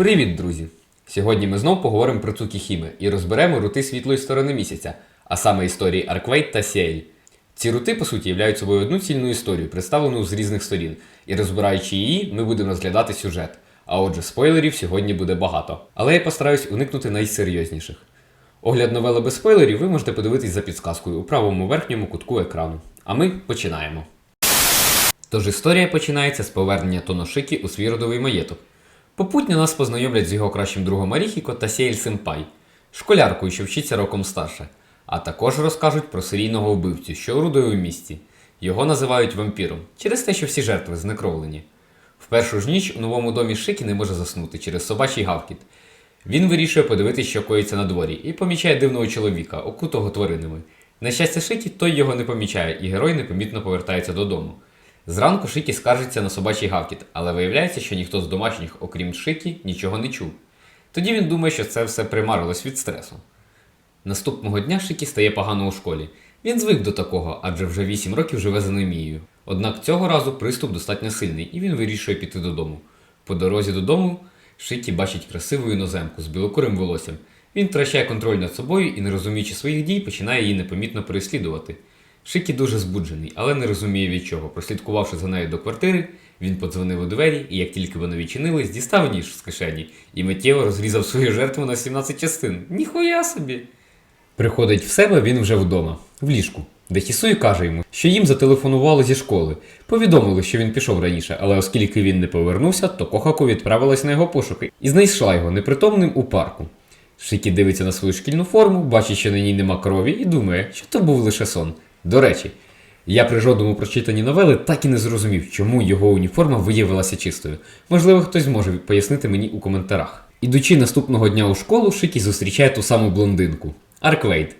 Привіт, друзі! Сьогодні ми знов поговоримо про Цукіхіме і розберемо рути світлої сторони місяця, а саме історії Арквейт та Сіель. Ці рути, по суті, являють собою одну цільну історію, представлену з різних сторін, і розбираючи її, ми будемо розглядати сюжет. А отже, спойлерів сьогодні буде багато. Але я постараюсь уникнути найсерйозніших. Огляд новели без спойлерів ви можете подивитись за підсказкою у правому верхньому кутку екрану. А ми починаємо. Тож історія починається з повернення Тоношики у свій родовий маєток. Попутно нас познайомлять з його кращим другом Аріхіко та Сіель Сенпай, школяркою, що вчиться роком старше, а також розкажуть про серійного вбивцю, що орудує у місті. Його називають вампіром через те, що всі жертви знекровлені. В першу ж ніч у новому домі Шикі не може заснути через собачий гавкіт. Він вирішує подивитися, що коїться на дворі, і помічає дивного чоловіка, окутого тваринами. На щастя, Шикі той його не помічає, і герой непомітно повертається додому. Зранку Шикі скаржиться на собачий гавкіт, але виявляється, що ніхто з домашніх, окрім Шикі, нічого не чув. Тоді він думає, що це все примарилось від стресу. Наступного дня Шикі стає погано у школі. Він звик до такого, адже вже 8 років живе з анемією. Однак цього разу приступ достатньо сильний, і він вирішує піти додому. По дорозі додому Шикі бачить красиву іноземку з білокурим волоссям. Він втрачає контроль над собою і, не розуміючи своїх дій, починає її непомітно переслідувати. Шикі дуже збуджений, але не розуміє від чого. Прослідкувавши за нею до квартири, він подзвонив у двері і, як тільки вони відчинились, дістав ніж з кишені і миттєво розрізав свою жертву на 17 частин. Ніхуя собі! Приходить в себе він вже вдома, в ліжку, де Хісуї каже йому, що їм зателефонували зі школи. Повідомили, що він пішов раніше, але оскільки він не повернувся, то Кохаку відправилась на його пошуки і знайшла його непритомним у парку. Шикі дивиться на свою шкільну форму, бачить, що на ній нема крові, і думає, що то був лише сон. До речі, я при жодному прочитанні новели так і не зрозумів, чому його уніформа виявилася чистою. Можливо, хтось зможе пояснити мені у коментарях. Ідучи наступного дня у школу, Шикі зустрічає ту саму блондинку Арквейд.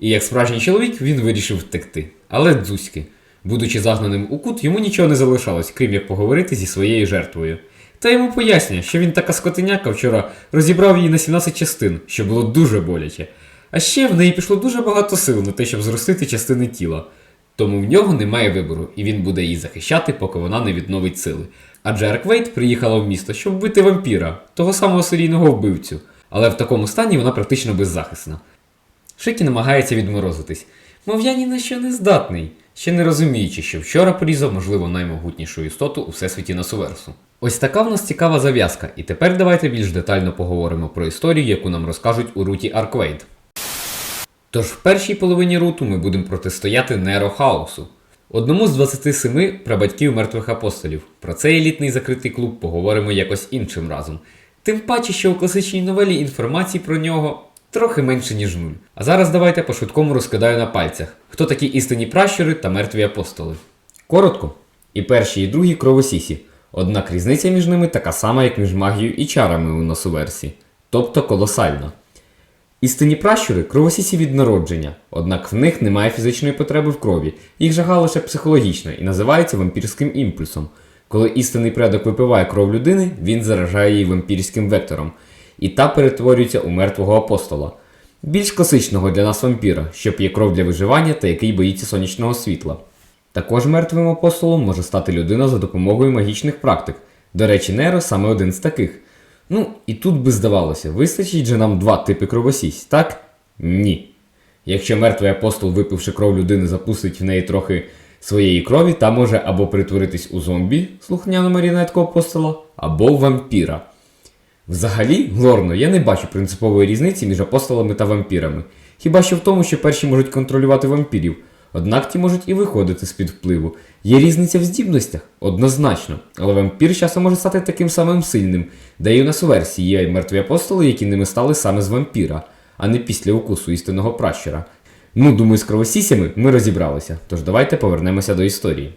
І як справжній чоловік він вирішив втекти. Але дзузьки. Будучи загнаним у кут, йому нічого не залишалось, крім як поговорити зі своєю жертвою. Та йому пояснює, що він така скотиняка вчора розібрав її на 17 частин, що було дуже боляче. А ще в неї пішло дуже багато сил на те, щоб зростити частини тіла. Тому в нього немає вибору, і він буде її захищати, поки вона не відновить сили. Адже Арквейт приїхала в місто, щоб вбити вампіра, того самого серійного вбивцю. Але в такому стані вона практично беззахисна. Шикі намагається відморозитись. Мов я ні на що не здатний, ще не розуміючи, що вчора порізав, можливо, наймогутнішу істоту у всесвіті Насуверсу. Ось така в нас цікава зав'язка, і тепер давайте більш детально поговоримо про історію, яку нам розкажуть у руті Арквейд. Тож в першій половині руту ми будемо протистояти Неро Хаосу, одному з 27 прабатьків мертвих апостолів. Про цей елітний закритий клуб поговоримо якось іншим разом. Тим паче, що у класичній новелі інформації про нього трохи менше, ніж нуль. А зараз давайте по швидкому розкидаю на пальцях, хто такі істинні пращури та мертві апостоли. Коротко, і перші, і другі кровосісі. Однак різниця між ними така сама, як між магією і чарами у носоверсі, тобто колосальна. Істинні пращури кровосісі від народження, однак в них немає фізичної потреби в крові, їх жага лише психологічна і називається вампірським імпульсом. Коли істинний предок випиває кров людини, він заражає її вампірським вектором, і та перетворюється у мертвого апостола. Більш класичного для нас вампіра, що п'є кров для виживання та який боїться сонячного світла. Також мертвим апостолом може стати людина за допомогою магічних практик. До речі, Неро саме один з таких. Ну, і тут би здавалося, вистачить же нам два типи кровосість, так? Ні. Якщо мертвий апостол, випивши кров людини, запустить в неї трохи своєї крові, та може або перетворитись у зомбі, слухняну маріонетку апостола, або в вампіра. Взагалі, лорно, я не бачу принципової різниці між апостолами та вампірами. Хіба що в тому, що перші можуть контролювати вампірів, однак ті можуть і виходити з-під впливу. Є різниця в здібностях? Однозначно. Але вампір часом може стати таким самим сильним, де і у нас у версії є мертві апостоли, які ними стали саме з вампіра, а не після укусу істинного пращура. Ну, думаю, з кровосісями ми розібралися, тож давайте повернемося до історії.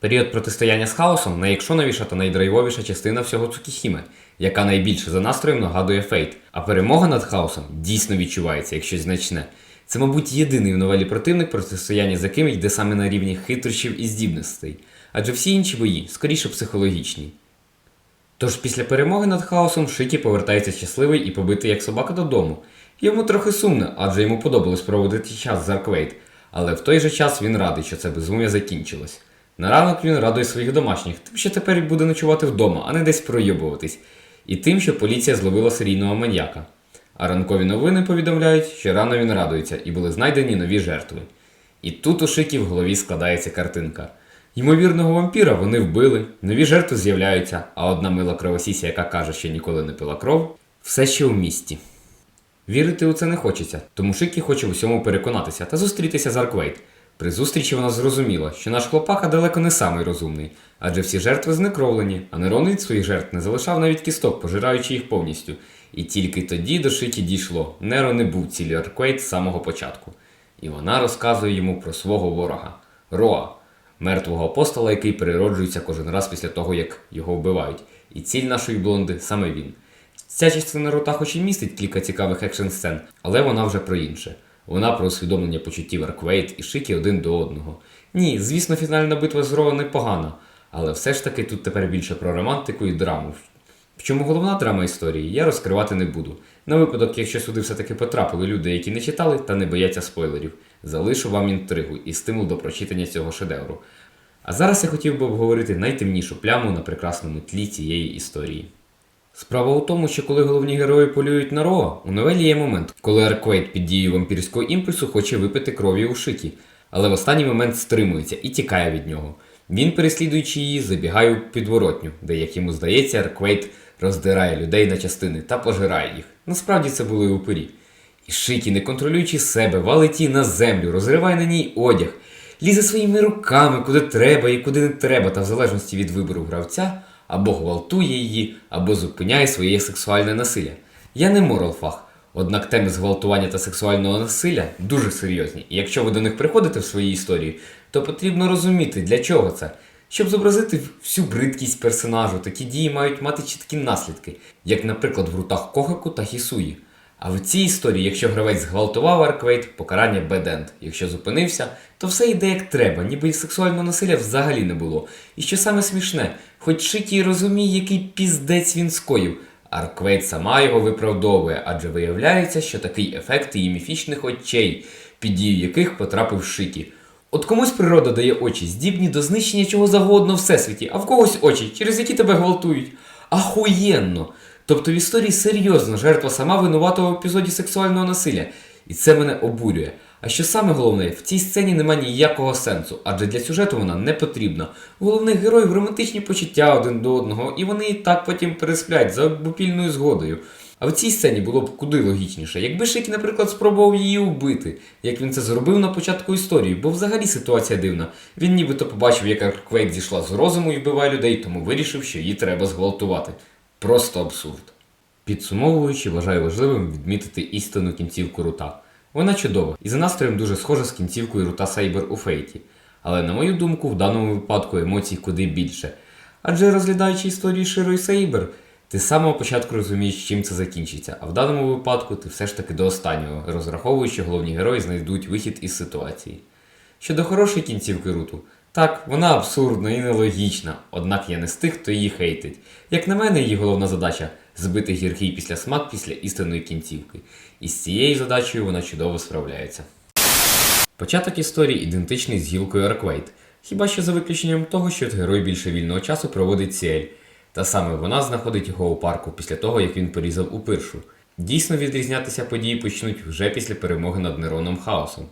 Період протистояння з хаосом найекшоновіша та найдрайвовіша частина всього Цукіхіме, яка найбільше за настроєм нагадує фейт. А перемога над хаосом дійсно відчувається, як щось значне. Це, мабуть, єдиний в новелі противник, протистояння з яким йде саме на рівні хитрощів і здібностей, адже всі інші бої скоріше психологічні. Тож після перемоги над хаосом Шикі повертається щасливий і побитий як собака додому. Йому трохи сумно, адже йому подобалось проводити час з Арквейт, але в той же час він радий, що це безум'я закінчилось. На ранок він радує своїх домашніх, тим що тепер буде ночувати вдома, а не десь пройобуватись. і тим, що поліція зловила серійного маньяка. А ранкові новини повідомляють, що рано він радується і були знайдені нові жертви. І тут у Шикі в голові складається картинка. Ймовірного вампіра вони вбили, нові жертви з'являються, а одна мила кровосісія, яка каже, що ніколи не пила кров, все ще у місті. Вірити у це не хочеться, тому Шикі хоче в усьому переконатися та зустрітися з Арквейт. При зустрічі вона зрозуміла, що наш хлопака далеко не самий розумний, адже всі жертви знекровлені, а Нерон своїх жертв не залишав навіть кісток, пожираючи їх повністю. І тільки тоді до Шикі дійшло, Неро не був цілі Арквейт з самого початку. І вона розказує йому про свого ворога Роа, мертвого апостола, який перероджується кожен раз після того, як його вбивають. І ціль нашої блонди саме він. Ця частина рота хоч і містить кілька цікавих екшн сцен, але вона вже про інше. Вона про усвідомлення почуттів Арквейт і Шикі один до одного. Ні, звісно, фінальна битва з Роа непогана, але все ж таки тут тепер більше про романтику і драму. В чому головна драма історії, я розкривати не буду. На випадок, якщо сюди все-таки потрапили люди, які не читали та не бояться спойлерів, залишу вам інтригу і стимул до прочитання цього шедевру. А зараз я хотів би обговорити найтемнішу пляму на прекрасному тлі цієї історії. Справа у тому, що коли головні герої полюють на Роа, у новелі є момент, коли Арквейт під дією вампірського імпульсу хоче випити крові у Шикі, але в останній момент стримується і тікає від нього. Він, переслідуючи її, забігає у підворотню, де, як йому здається, Арквейт роздирає людей на частини та пожирає їх. Насправді це були упирі. І Шикі, не контролюючи себе, валить її на землю, розриває на ній одяг, лізе своїми руками, куди треба і куди не треба, та в залежності від вибору гравця, або гвалтує її, або зупиняє своє сексуальне насилля. Я не моралфах, однак теми зґвалтування та сексуального насилля дуже серйозні, і якщо ви до них приходите в своїй історії, то потрібно розуміти, для чого це. Щоб зобразити всю бридкість персонажу, такі дії мають мати чіткі наслідки, як, наприклад, в рутах Кохаку та Хісуї. А в цій історії, якщо гравець зґвалтував Арквейт, покарання беденд. Якщо зупинився, то все йде як треба, ніби сексуального насилля взагалі не було. І що саме смішне, хоч Шикі й розуміє, який піздець він скоїв, Арквейт сама його виправдовує, адже виявляється, що такий ефект її міфічних очей, під дію яких потрапив Шикі. От комусь природа дає очі, здібні до знищення чого завгодно всесвіті, а в когось очі, через які тебе гвалтують. Ахуєнно! Тобто в історії серйозно жертва сама винувата в епізоді сексуального насилля. І це мене обурює. А що саме головне, в цій сцені немає ніякого сенсу, адже для сюжету вона не потрібна. У головних героїв романтичні почуття один до одного, і вони і так потім пересплять за бупільною згодою. А в цій сцені було б куди логічніше, якби Шикі, наприклад, спробував її убити, як він це зробив на початку історії, бо взагалі ситуація дивна. Він нібито побачив, як Арквейт зійшла з розуму і вбиває людей, тому вирішив, що її треба зґвалтувати. Просто абсурд. Підсумовуючи, вважаю важливим відмітити істинну кінцівку рута. Вона чудова і за настроєм дуже схожа з кінцівкою рута Сейбер у Фейті. Але, на мою думку, в даному випадку емоцій куди більше. Адже розглядаючи історію Широ і Сейбер, ти з самого початку розумієш, чим це закінчиться, а в даному випадку ти все ж таки до останнього, розраховуючи, що головні герої знайдуть вихід із ситуації. Щодо хорошої кінцівки руту, так, вона абсурдна і нелогічна, однак я не з тих, хто її хейтить. Як на мене, її головна задача збити гіркий після смак після істинної кінцівки. І з цією задачею вона чудово справляється. Початок історії ідентичний з гілкою Арквейт, хіба що за виключенням того, що герой більше вільного часу проводить Сіель, та саме вона знаходить його у парку після того, як він порізав у пиршу. Дійсно відрізнятися події почнуть вже після перемоги над Нероном Хаосом.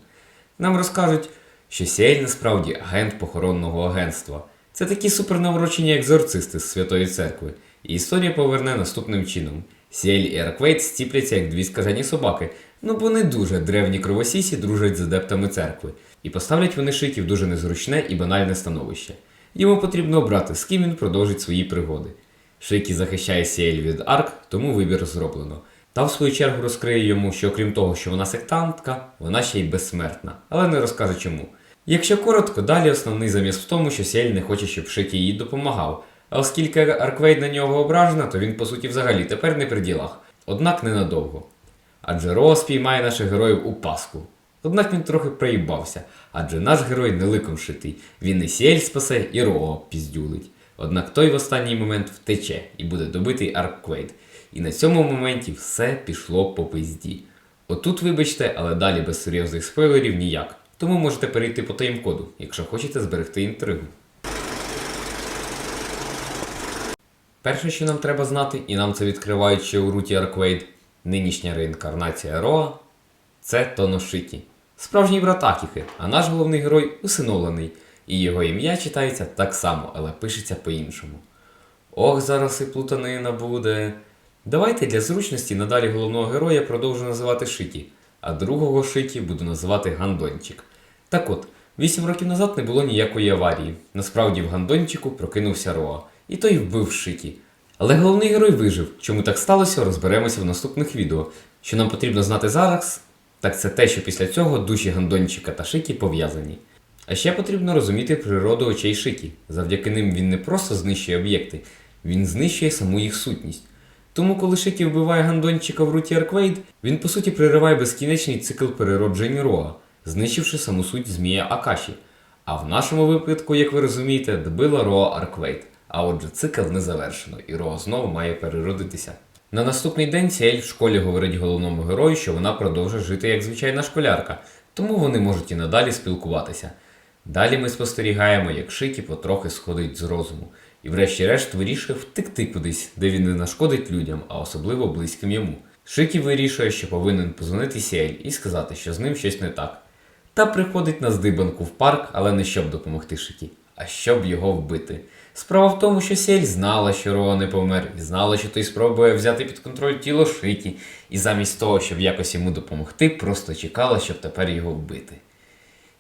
Нам розкажуть, що Сіель насправді агент похоронного агентства. Це такі супернаврочені екзорцисти з Святої Церкви. І історія поверне наступним чином. Сіель і Арквейт стіпляться як дві скажені собаки, ну бо не дуже древні кровосісі дружать з адептами церкви, і поставлять вони Шикі в дуже незручне і банальне становище. Йому потрібно обрати, з ким він продовжить свої пригоди. Шикі захищає Сіель від Арк, тому вибір зроблено. Та в свою чергу розкриє йому, що окрім того, що вона сектантка, вона ще й безсмертна, але не розкаже чому. Якщо коротко, далі основний заміс в тому, що Сіель не хоче, щоб Шикі їй допомагав. А оскільки Арквейд на нього ображена, то він по суті взагалі тепер не при ділах. Однак ненадовго. Адже Роа спіймає наших героїв у паску. Однак він трохи проїбався, адже наш герой не ликом шитий. Він і Сіель спасе, і Роа піздюлить. Однак той в останній момент втече і буде добитий Арквейд. І на цьому моменті все пішло по пизді. Отут, вибачте, але далі без серйозних спойлерів ніяк. Тому можете перейти по тайм-коду, якщо хочете зберегти інтригу. Перше, що нам треба знати, і нам це відкривають ще у Руті Арквейд, нинішня реінкарнація Роа це Тоношиті. Справжній брат Акіхи, а наш головний герой усиновлений, і його ім'я читається так само, але пишеться по-іншому. Ох, зараз і плутанина буде. Давайте для зручності надалі головного героя продовжу називати Шиті, а другого Шиті буду називати Гандончик. Так от, вісім років назад не було ніякої аварії. Насправді в Гандончику прокинувся Роа, і той вбив Шиті. Але головний герой вижив. Чому так сталося, розберемося в наступних відео. Що нам потрібно знати зараз, так це те, що після цього душі Гандончика та Шиті пов'язані. А ще потрібно розуміти природу очей Шиті. Завдяки ним він не просто знищує об'єкти, він знищує саму їх сутність. Тому, коли Шиті вбиває Гандончика в руті Арквейд, він по суті перериває безкінечний цикл перероджень Роа, знищивши саму суть Змія Акаші. А в нашому випадку, як ви розумієте, добила Роа Арквейд. А отже, цикл не завершено, і Роа знову має переродитися. На наступний день Сіель в школі говорить головному герою, що вона продовжує жити як звичайна школярка, тому вони можуть і надалі спілкуватися. Далі ми спостерігаємо, як Шикі потрохи сходить з розуму, і врешті-решт вирішує втекти кудись, де він не нашкодить людям, а особливо близьким йому. Шикі вирішує, що повинен позвонити Сіель і сказати, що з ним щось не так. Та приходить на здибанку в парк, але не щоб допомогти Шикі, а щоб його вбити. Справа в тому, що Сіель знала, що Роа не помер, і знала, що той спробує взяти під контроль тіло Шикі, і замість того, щоб якось йому допомогти, просто чекала, щоб тепер його вбити.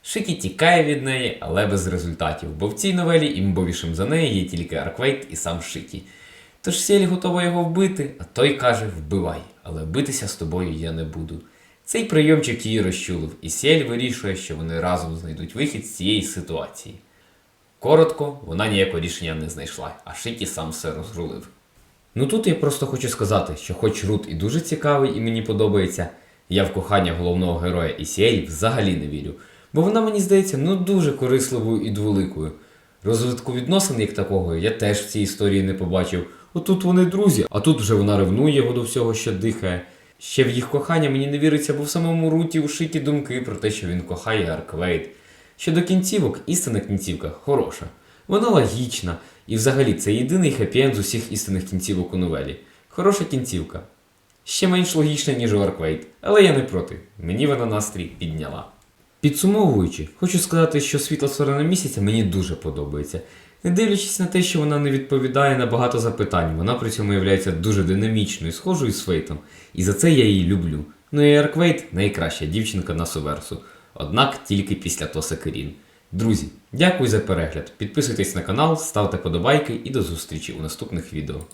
Шикі тікає від неї, але без результатів, бо в цій новелі імбовішим за неї є тільки Арквейт і сам Шикі. Тож Сіель готова його вбити, а той каже: вбивай, але битися з тобою я не буду. Цей прийомчик її розчулив, і Сіель вирішує, що вони разом знайдуть вихід з цієї ситуації. Коротко, вона ніякого рішення не знайшла, а Шикі сам все розрулив. Ну тут я просто хочу сказати, що хоч Рут і дуже цікавий і мені подобається, я в кохання головного героя Ісіель взагалі не вірю, бо вона мені здається ну дуже корисливою і дволикою. Розвитку відносин як такого я теж в цій історії не побачив. Отут вони друзі, а тут вже вона ревнує його до всього, що дихає. Ще в їх кохання мені не віриться, бо в самому Руті ушиті думки про те, що він кохає Арквейт. Щодо кінцівок, істинна кінцівка хороша. Вона логічна, і взагалі це єдиний хеппі-енд з усіх істинних кінцівок у новелі. Хороша кінцівка. Ще менш логічна, ніж у Арквейт, але я не проти. Мені вона настрій підняла. Підсумовуючи, хочу сказати, що світла сторона місяця мені дуже подобається. Не дивлячись на те, що вона не відповідає на багато запитань, вона при цьому є дуже динамічною, схожою з Фейтом, і за це я її люблю. Ну і Арквейт найкраща дівчинка на Суверсу. Однак тільки після Тоса Керін. Друзі, дякую за перегляд. Підписуйтесь на канал, ставте подобайки і до зустрічі у наступних відео.